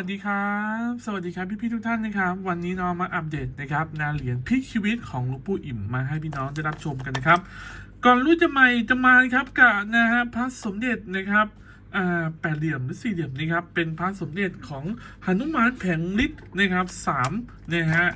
สวัสดีครับ สวัสดีครับพี่พี่ทุกท่านนะครับ วันนี้น้องมาอัปเดตนะครับนาเหรียญพลิกชีวิตของหลวงปู่อิ่มมาให้พี่น้องได้รับชมกันนะครับ ก่อนรู้จะใหม่จะมาครับกับนะฮะพระสมเด็จนะครับอ่าแปดเหลี่ยมหรือสี่เหลี่ยมนะครับเป็นพระสมเด็จของหนุมานแผงฤทธิ์นะครับสามนะฮะ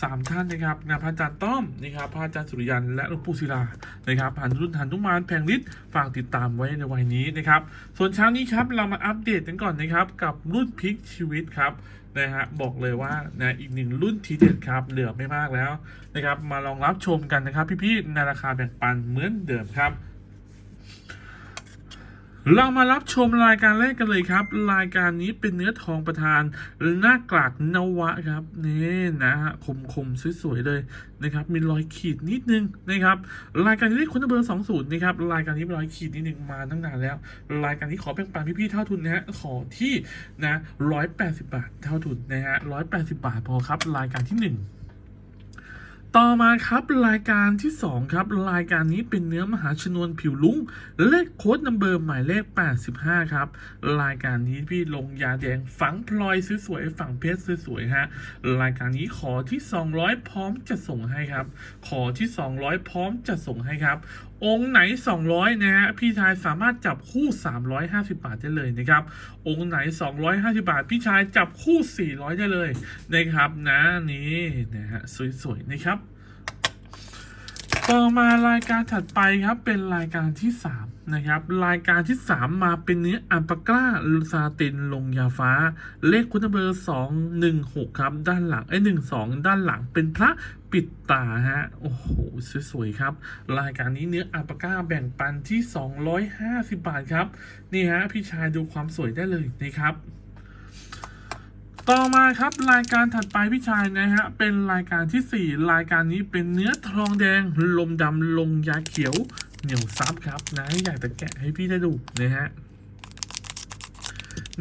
สามท่านนะครับนะพระอาจารย์ต้อมนะครับพระอาจารย์สุริยันและหลวงปู่ศิลานะครับหันรุ่นหันทุมานแผงฤทธิ์ฝากติดตามไว้ในวัยนี้นะครับ ส่วนเช้านี้ครับเรามาอัปเดตกันก่อนนะครับ กับรุ่นพลิกชีวิตครับนะฮะบอกเลยว่านะอีกหนึ่งรุ่นทีเด็ดครับเหลือไม่มากแล้วนะครับ มาลองรับชมกันนะครับ พี่ๆในราคาแบ่งปันเหมือนเดิมครับ เรามารับชมรายการแรกกันเลยครับ รายการนี้เป็นเนื้อทองประธานหน้ากากนวะครับนี่นะฮะคมคมๆสวยๆเลยนะครับมีรอยขีดนิดนึงนะครับรายการนี้คุณเบอร์สองศูนย์นะครับรายการนี้มีรอยขีดนิดนึงมาตั้งนานแล้ว รายการนี้ขอแบ่งปันพี่ๆเท่าทุนนะฮะขอที่นะร้อยแปดสิบาทเท่าทุนนะฮะร้อยแปดสิบาทพอครับ รายการที่หนึ่ง ต่อมาครับรายการที่ 2 ครับ รายการนี้เป็นเนื้อมหาชนวนผิวลุงเลขโค้ดนัมเบอร์หมายเลข 85 ครับ รายการนี้พี่ลงยาแดงฝังพลอยสวยๆฝังเพชรสวยๆฮะรายการนี้ขอที่ 200 พร้อมจะส่งให้ครับ ขอที่ 200 พร้อมจะส่งให้ครับองค์ไหน 200 นะฮะพี่ชายสามารถจับคู่ 350 บาทได้เลยนะครับ องค์ไหน 250 บาท พี่ชายจับคู่ 400 ได้เลยนะครับนะนี่นะฮะสวยๆนะครับ ต่อมารายการถัดไปครับเป็นรายการที่ 3 นะครับรายการที่ 3 มาเป็นเนื้ออัลปากาซาตินลงยาฟ้า เลขคุณเบอร์216 ครับ ด้านหลังไอ้12 ด้านหลังเป็นพระปิดตาฮะ โอ้โห สวยๆ ครับ รายการนี้เนื้ออัลปากาแบ่งปันที่ 250 บาทครับ นี่ฮะ พี่ชายดูความสวยได้เลยนะครับต่อมาครับรายการถัดไปพี่ชายนะฮะเป็นรายการที่ 4 รายการนี้เป็นเนื้อทองแดง ลมดำลงยาเขียว เหนียวซับครับนะอยากจะแกะให้พี่ได้ดูนะฮะ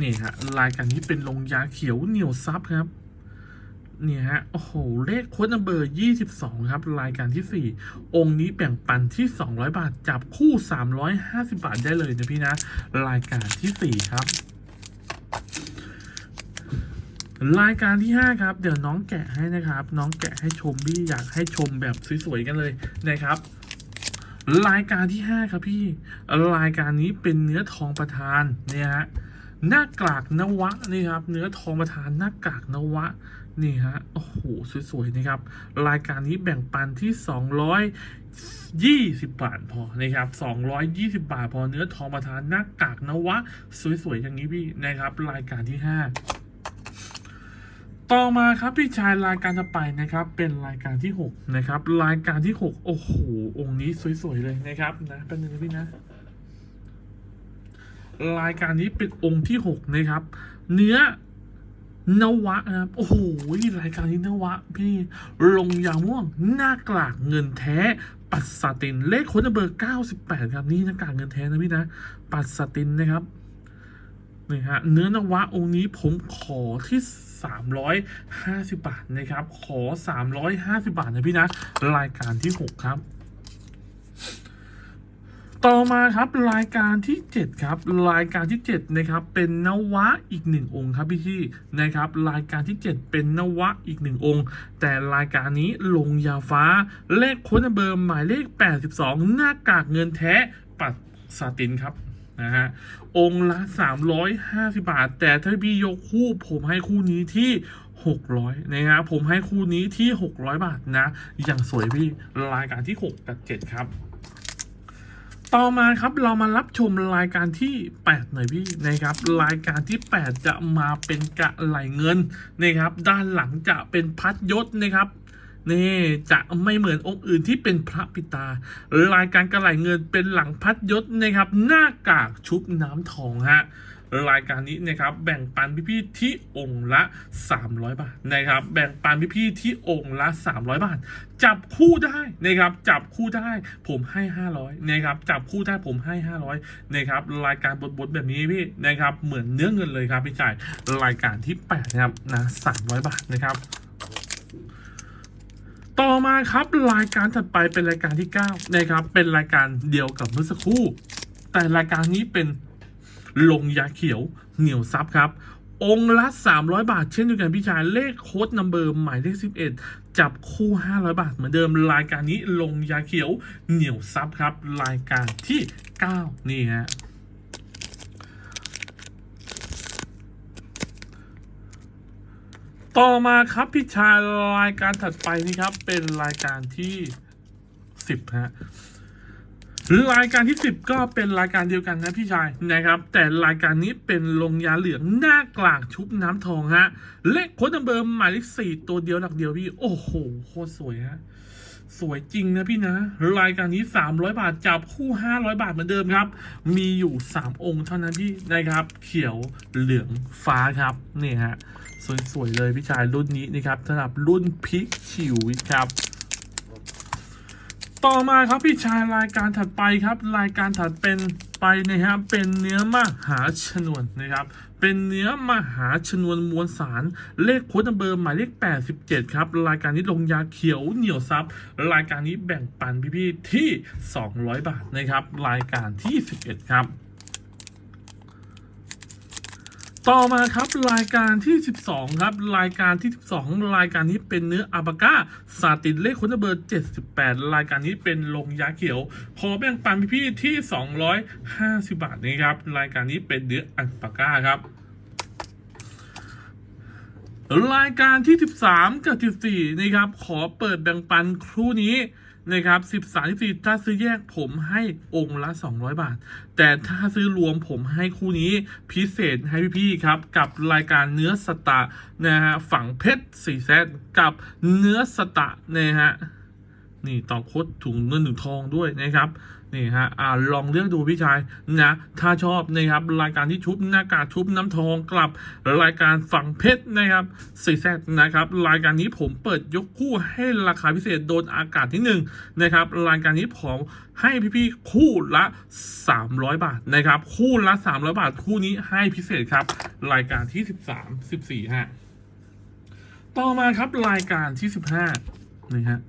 นี่ฮะรายการนี้เป็นลงยาเขียวเหนียวซับครับนี่ฮะโอ้โหเลขโค้ดนัมเบอร์ 22 ครับ รายการที่ 4 องค์นี้แบ่งปันที่ 200 บาท จับคู่ 350 บาทได้เลยนะพี่นะ รายการที่ 4 ครับรายการที่ 5 ครับ เดี๋ยวน้องแกะให้นะครับ น้องแกะให้ชมพี่อยากให้ชมแบบสวยๆกันเลยนะครับ รายการที่ 5 ครับพี่ รายการนี้เป็นเนื้อทองประธานเนี่ยฮะหน้ากากนวะนี่ครับ เนื้อทองประธานหน้ากากนวะนี่ฮะโอ้โหสวยๆนะครับ รายการนี้แบ่งปันที่ 220 บาทพอนะครับ220 บาทพอเนื้อทองประธานหน้ากากนวะ สวยๆอย่างนี้พี่นะครับ รายการที่ 5 ต่อมาครับพี่ชายรายการต่อไปนะครับเป็นรายการที่ 6 นะครับ รายการที่ 6 โอ้โห องค์นี้สวยๆเลยนะครับนะเป็นยังไงพี่นะ รายการนี้เป็นองค์ที่ 6 นะครับ เนื้อนวะนะครับโอ้โหรายการนี้นวะ พี่ลงยาม่วง หน้ากลากเงินแท้ ปัสสติน เลขค้ดเบอร์ 98 ครับ นี่หน้ากากเงินแท้นะพี่นะ ปัสสตินนะครับ นี่ฮะเนื้อนวะองค์นี้ผมขอที่ 350 บาทนะครับ ขอ 350 บาทนะพี่นะ รายการที่ 6 ครับ ต่อมาครับรายการที่ 7 ครับ รายการที่ 7 นะครับ เป็นนวะอีกหนึ่งองค์ครับพี่ที่นะครับ รายการที่ 7 เป็นนวะอีกหนึ่งองค์ แต่รายการนี้ลงยาฟ้า เลขค้ดเบอร์หมายเลข 82 หน้ากากเงินแท้ปัดซาตินครับ นะฮะ องค์ละ 350 บาท แต่ถ้าพี่ยกคู่ผมให้คู่นี้ที่ 600 นะฮะ ผมให้คู่นี้ที่ 600 บาทนะ อย่างสวยพี่ รายการที่ 6 กับ 7 ครับต่อมาครับเรามารับชมรายการที่ 8 หน่อยพี่นะครับ รายการที่ 8 จะมาเป็นกะไหลเงินนะครับ ด้านหลังจะเป็นพัดยศนะครับ นี่จะไม่เหมือนองค์อื่นที่เป็นพระปิตารายการกระไหลเงินเป็นหลังพัดยศนะครับ หน้ากากชุบน้ำทองฮะรายการนี้นะครับแบ่งปันพี่ๆที่องค์ละ 300 บาทนะครับ แบ่งปันพี่ๆที่องค์ละ 300 บาท จับคู่ได้นะครับ จับคู่ได้ผมให้ 500นะครับ จับคู่ได้ผมให้ 500นะครับ รายการบทๆแบบนี้พี่นะครับ เหมือนเนื้อเงินเลยครับพี่จ่ายรายการที่8นะครับนะ300 บาทนะครับ ต่อมาครับรายการถัดไปเป็นรายการที่9นะครับเป็นรายการเดียวกับเมื่อสักครู่ แต่รายการนี้เป็นลงยาเขียวเหนียวซับครับ องค์ละ 300 บาท เช่นเดียวกันพี่ชายเลขโค้ดนัมเบอร์หมายเลข11 จับคู่ 500 บาท เหมือนเดิมรายการนี้ลงยาเขียวเหนียวซับครับ รายการที่ 9 นี่ฮะ ต่อมาครับพี่ชายรายการถัดไปนี่ครับ เป็นรายการที่สิบฮะรายการที่สิบก็เป็นรายการเดียวกันนะพี่ชายนะครับ แต่รายการนี้เป็นลงยาเหลืองหน้ากลางชุบน้ำทองฮะ เลขโค้ดนัมเบอร์หมายเลขสี่ตัวเดียวหลักเดียวพี่ โอ้โหโคตรสวยฮะ สวยจริงนะพี่นะ รายการนี้ 300 บาทจับคู่ 500 บาทเหมือนเดิมครับ มีอยู่ 3 องค์เท่านั้นพี่นะครับ เขียวเหลืองฟ้าครับนี่ฮะสวยๆเลยพี่ชายรุ่นนี้นะครับสำหรับรุ่นพิกชิวครับต่อมาครับพี่ชายรายการถัดไปครับ รายการถัดเป็น ไปนะครับเป็นเนื้อมหาชนวนนะครับเป็นเนื้อมหาชนวนมวลสาร เลขโค้ดเบอร์หมายเลข 87 ครับ รายการนี้ลงยาเขียวเหนียวซับรายการนี้แบ่งปันพี่ๆที่ 200 บาทนะครับรายการที่ 11 ครับ ต่อมาครับรายการที่ 12 ครับ รายการที่ 12 รายการนี้เป็นเนื้ออาบาก้าสาตินเลขคุณเบอร์ 78 รายการนี้เป็นลงยาเขียว ขอแบ่งปันพี่ๆที่ 250 บาทนะครับ รายการนี้เป็นเนื้ออัลปาก้าครับรายการที่ 13 กับ 14 นะครับ ขอเปิดแบ่งปันครู่นี้ นะครับ13 14ถ้าซื้อแยกผมให้องค์ละ 200 บาท แต่ถ้าซื้อรวมผมให้คู่นี้พิเศษให้พี่ๆครับ กับรายการเนื้อสตะนะฮะ ฝั่งเพชรสี่แซดกับเนื้อสตะนะฮะ นี่ต่อโคดถุงเงินถุงทองด้วยนะครับนี่ฮะอ่าลองเลือกดูพี่ชายนะถ้าชอบนะครับรายการที่ชุบหน้ากากชุบน้ำทองกลับรายการฝั่งเพชรนะครับสี่แซดนะครับรายการนี้ผมเปิดยกคู่ให้ราคาพิเศษโดนอากาศที่หนึ่งนะครับรายการนี้ผมให้พี่ๆคู่ละ 300 บาทนะครับคู่ละ 300 บาทคู่นี้ให้พิเศษครับ รายการที่ 13 14ฮะต่อมาครับรายการที่ 15นี่ฮะ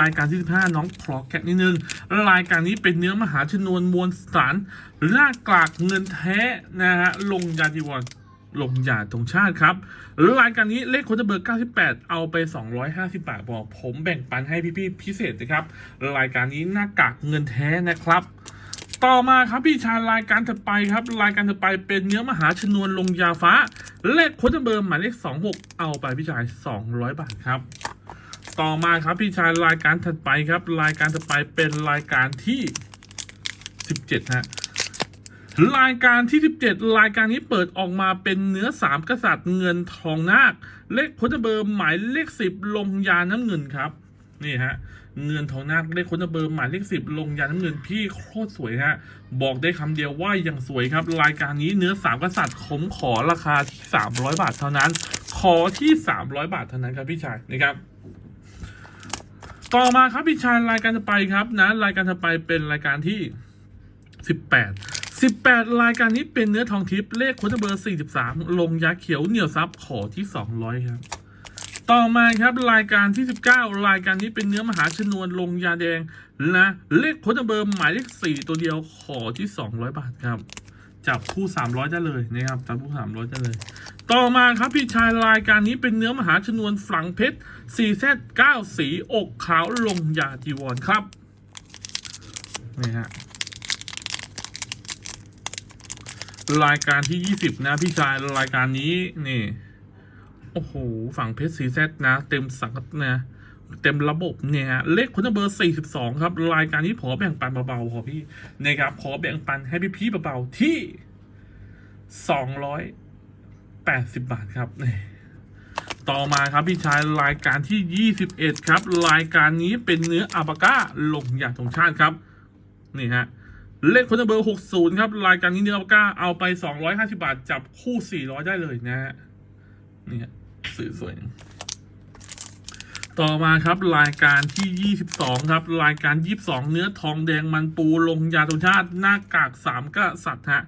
รายการที่15น้องคลอแกะนิดนึงรายการนี้เป็นเนื้อมหาชนวนมวลสารลากกลากเงินแท้นะฮะลงยาจีวรลงยาตรงชาติครับรายการนี้เลขคนเบอร์ 98 เอาไป 250 บาทบอกผมแบ่งปันให้พี่ๆพิเศษนะครับ รายการนี้หน้ากากเงินแท้นะครับต่อมาครับพี่ชายรายการถัดไปครับ รายการถัดไปเป็นเนื้อมหาชนวนลงยาฟ้า เลขโค้ดเบอร์หมายเลข 26 เอาไปพี่ชาย 200 บาทครับ ต่อมาครับพี่ชายรายการถัดไปครับ รายการถัดไปเป็นรายการที่17ฮะรายการที่ 17 รายการนี้เปิดออกมาเป็นเนื้อสามกษัตริย์เงินทองนาค เลขค้ดเบอร์หมายเลข10ลงยาน้ำเงินครับ นี่ฮะ เงินทองนาคเลขค้ดเบอร์หมายเลข10ลงยาน้ำเงินพี่โคตรสวยฮะ บอกได้คำเดียวว่ายังสวยครับ รายการนี้เนื้อสามกษัตริย์ผมขอราคาที่300 บาทเท่านั้น ขอที่ 300 บาทเท่านั้นครับพี่ชายนะครับ ต่อมาครับพี่ชายรายการจะไปครับนะรายการจะไปเป็นรายการที่ 18 18 รายการนี้เป็นเนื้อทองทิพย์เลขคนเบอร์ 43 ลงยาเขียวเหนียวซับขอที่ 200 ครับ ต่อมาครับรายการที่ 19 รายการนี้เป็นเนื้อมหาชนวนลงยาแดงนะเลขคนเบอร์หมายเลข 4 ตัวเดียวขอที่ 200 บาทครับจับคู่ 300 ได้เลยนะครับจับคู่ 300 ได้เลย ต่อมาครับพี่ชายรายการนี้เป็นเนื้อมหาชนวนฝั่งเพชร4เซต9สีอกขาวลงยาจีวรครับนี่ฮะรายการที่20นะพี่ชายรายการนี้นี่โอ้โหฝั่งเพชร4เซตนะ เต็มสังกัดนะเต็มระบบเนี่ยฮะเลขคุณเบอร์ 42 ครับ รายการนี้ขอแบ่งปันเบาๆพอพี่นะครับขอแบ่งปันให้พี่ๆเบาๆที่200 80 บาทครับนี่ต่อมาครับพี่ชายรายการที่ 21 ครับ รายการนี้เป็นเนื้ออาบาก้าลงอย่างตรงชาติครับ นี่ฮะเลขคนเบอร์ 60 ครับ รายการนี้เนื้ออาบาก้าเอาไป 250 บาท จับคู่ 400 ได้เลยนะฮะนี่ฮะสวยๆต่อมาครับรายการที่ 22 ครับ รายการ 22 เนื้อทองแดงมันปูลงยาตรงชาติหน้ากากสามกษัตริย์ฮะ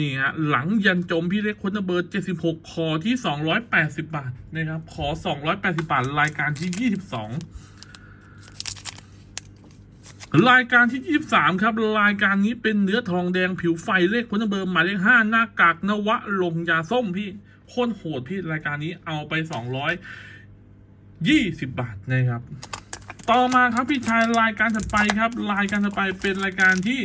นี่ฮะหลังยันจมพี่เล็กคนเบอร์ 76 คอที่ 280 บาทนะครับ ขอ 280 บาท รายการที่ 22 รายการที่ 23 ครับ รายการนี้เป็นเนื้อทองแดงผิวไฟเลขพนเบอร์หมายเลข 5 หน้ากากนวะลงยาส้มพี่โคตรโหดพี่รายการนี้เอาไป 220 บาทนะครับ ต่อมาครับพี่ชายรายการถัดไปครับ รายการถัดไปเป็นรายการที่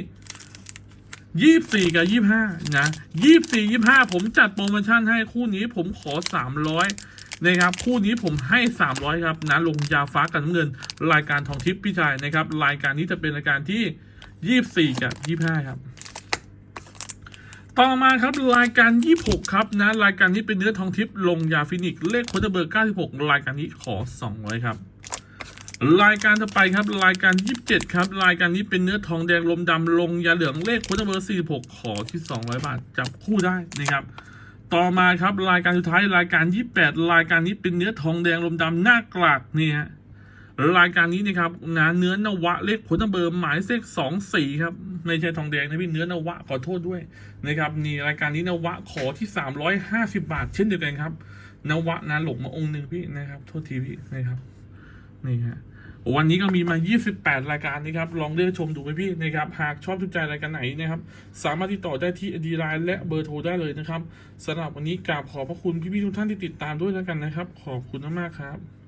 ยี่สี่กับยี่ห้านะยี่สี่ยี่ห้าผมจัดโปรโมชั่นให้คู่นี้ผมขอสามร้อยนะครับคู่นี้ผมให้สามร้อยครับนะลงยาฟ้ากัน้ำเงิน รายการทองทิพย์พี่ชายนะครับ รายการนี้จะเป็นรายการที่ยี่สี่กับยี่ห้าครับ ต่อมาครับรายการ 26 ครับนะรายการนี้เป็นเนื้อทองทิพย์ลงยาฟินิกเลขโคดเบอร์ 96 รายการนี้ขอ 200 ครับ รายการต่อไปครับรายการ 27 ครับ รายการนี้เป็นเนื้อทองแดงลมดำลงยาเหลืองเลขโคดเบอร์46 ขอที่ 200 บาท จับคู่ได้นะครับ ต่อมาครับรายการสุดท้ายรายการ 28 รายการนี้เป็นเนื้อทองแดงลมดำหน้ากลากนี่ฮะรายการนี้นะครับนะเนื้อนวะเลขผลเบอร์หมายเลขสองสี่ครับไม่ใช่ทองแดงนะพี่เนื้อนวะขอโทษด้วยนะครับนี่รายการนี้นวะขอที่สามร้อยห้าสิบาท เช่นเดียวกันครับนวะนะหลงมาองค์หนึ่งพี่นะครับ โทษทีพี่นะครับนี่ฮะ วันนี้ก็มีมา 28 รายการนะครับ ลองเลือกชมดูไปพี่นะครับ หากชอบทุกใจรายการไหนนะครับ สามารถติดต่อได้ที่ดีไลน์และเบอร์โทรได้เลยนะครับสำหรับวันนี้กราบขอบพระคุณพี่ๆทุกท่านที่ติดตามด้วยแล้วกันนะครับ ขอบคุณมากๆครับ